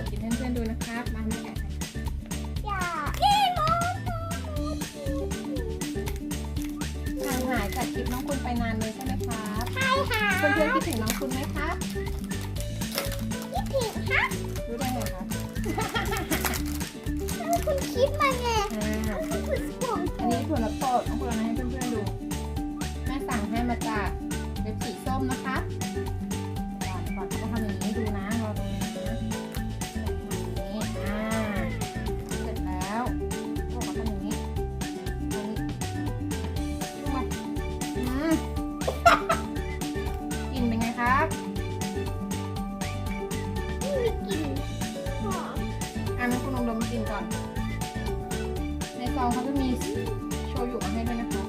ดกินเพื่อนๆดูนะครับ มาแม่แอยากกิมดห่างหายจากคลิปน้องคุณไปนานเลยใช่ไหมครับใช่ค่ะเพื่อนๆคิดถึงน้องคุณไหมครับคิดถึงค่ะรู้ได้ไงครับน้องคุณคิดมาไงน้องคุณสมองอันนี้ถั่วละโปดน้องคุณเอามาให้เพื่อนๆดูแม่สั่งให้มาจากเว็บสีส้มนะคะ นซองเขาจะมีโชยุมาให้ด้วยนะคะ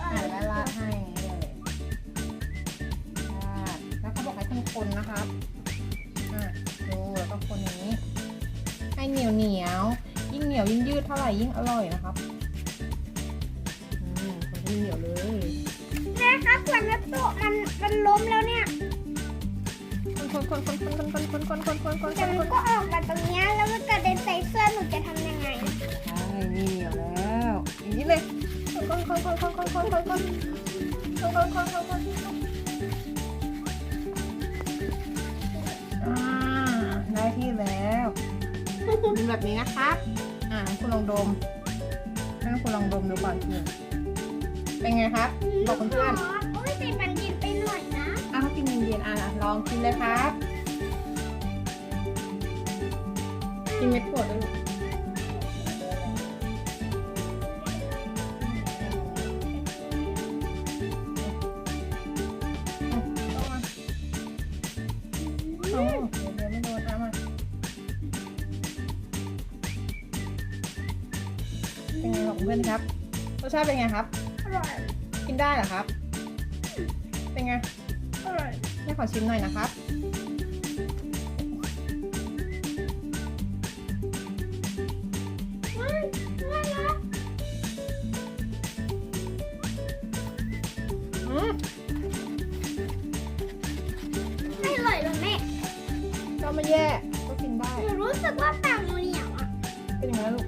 อ่าและราดให้เลยราดแล้วเขาบอกให้คนๆนะครับอะดูแล้วก็คนอย่างนี้ ให้เหนียวเหนียวยิ่งเหนียวยิ่งยืดเท่าไหร่ยิ่งอร่อยนะครับอืมคนที่เหนียวเลยแม่ครับขวดน้ำโตมันมันล้มแล้วเนี่ย คนคนคนคนคนคนคนคนคนคนคนแต่มันก็ออกมาตรงเนี้ยแล้วมันกระเด็นใส่เสื้อหนูจะทำยังไงใช่นี่เหนียวแล้วอย่างนี้เลยคนคนคนคนคนคนคนคนคนคนคนคนคนคนอ่าได้ที่แล้วเป็นแบบนี้นะครับอ่าคุณลองดมให้คุณลองดมดูก่อนทีเป็นไงครับบอกเพื่อนโลองกินเลยครับ กินเม็ดถั่วด้วยลูกเอามาเอาเดี๋ยวไม่โดนเอามาเป็นไงบอกเพื่อนครับรสชาติเป็นไงครับ อร่อย กินได้เหรอครับ เป็นไง อร่อย แม่ขอชิมหน่อยนะครับเฮ้ยน่ารักอืมไม่อร่อยหรอกแม่ก็ไม่แย่ ก็กินได้ หนูรู้สึกว่าปากหนูเหนียวอะเป็นยังไงลูก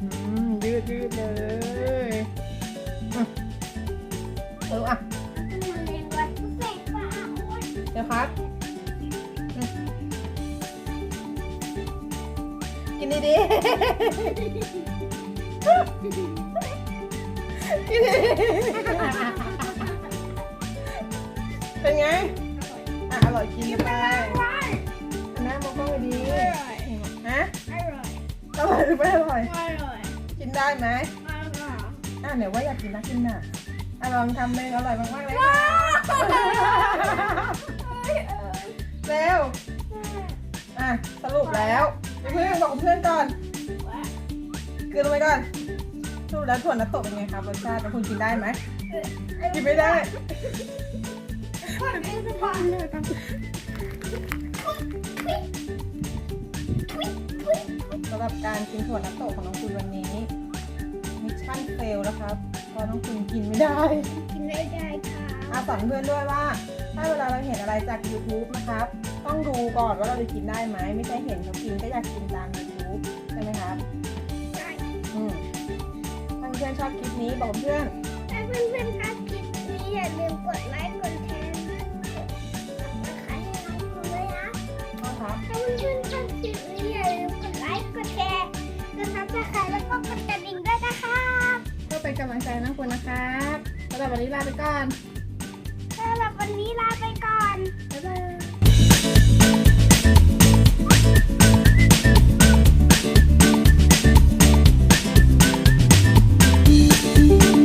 อืม ยืดยืดเลย ดี๋ยวครับอืมกินดีๆกินดีๆเป็นไง อะ อร่อยกินไปแม่มองกล้องเลยดีฮะอร่อยอร่อยหรือไม่อร่อยอร่อยกินได้ไหมอร่อยอะเดี๋ยวว่าอยากกินนะกินน่ะอะลองทำเองอร่อยมากๆเลยค่ะ เร็ว อะ สรุปแล้วเพื่อนบอกเพื่อนก่อนกินลงไปก่อนสรุปแล้วถั่วนัตโตะเป็นไงครับรสชาติแล้วคุณกินได้ไหมกินไม่ได้สำหรับการกินถั่วนัตโตะของน้องคุณวันนี้มิชชั่นเฟลแล้วครับเพราะน้องคุณกินไม่ได้ กินได้ได้ค่ะ สอนเพื่อนด้วยว่า ถ้าเวลาเราเห็นอะไรจาก YouTube นะครับ ต้องดูก่อนว่าเราจะกินได้ไหมไม่ใช่เห็นเขากินก็อยากกินตาม YouTube ใช่ไหมครับใช่อืมถ้าเพื่อนๆชอบคลิปนี้บอกเพื่อนถ้าเพื่อนๆชอบคลิปนี้อย่าลืมกดไลค์กดแชร์กดติดตามให้น้องคุณด้วยนะนะครับถ้าเพื่อนๆชอบคลิปนี้อย่าลืมกดไลค์กดแชร์กดซับสไครต์แล้วก็กดกระดิ่งด้วยนะครับเพื่อเป็นกำลังใจให้น้องคุณนะครับสำหรับวันนี้ลาไปก่อนสำ หรับวันนี้ลาไปก่อน บ๊ายบาย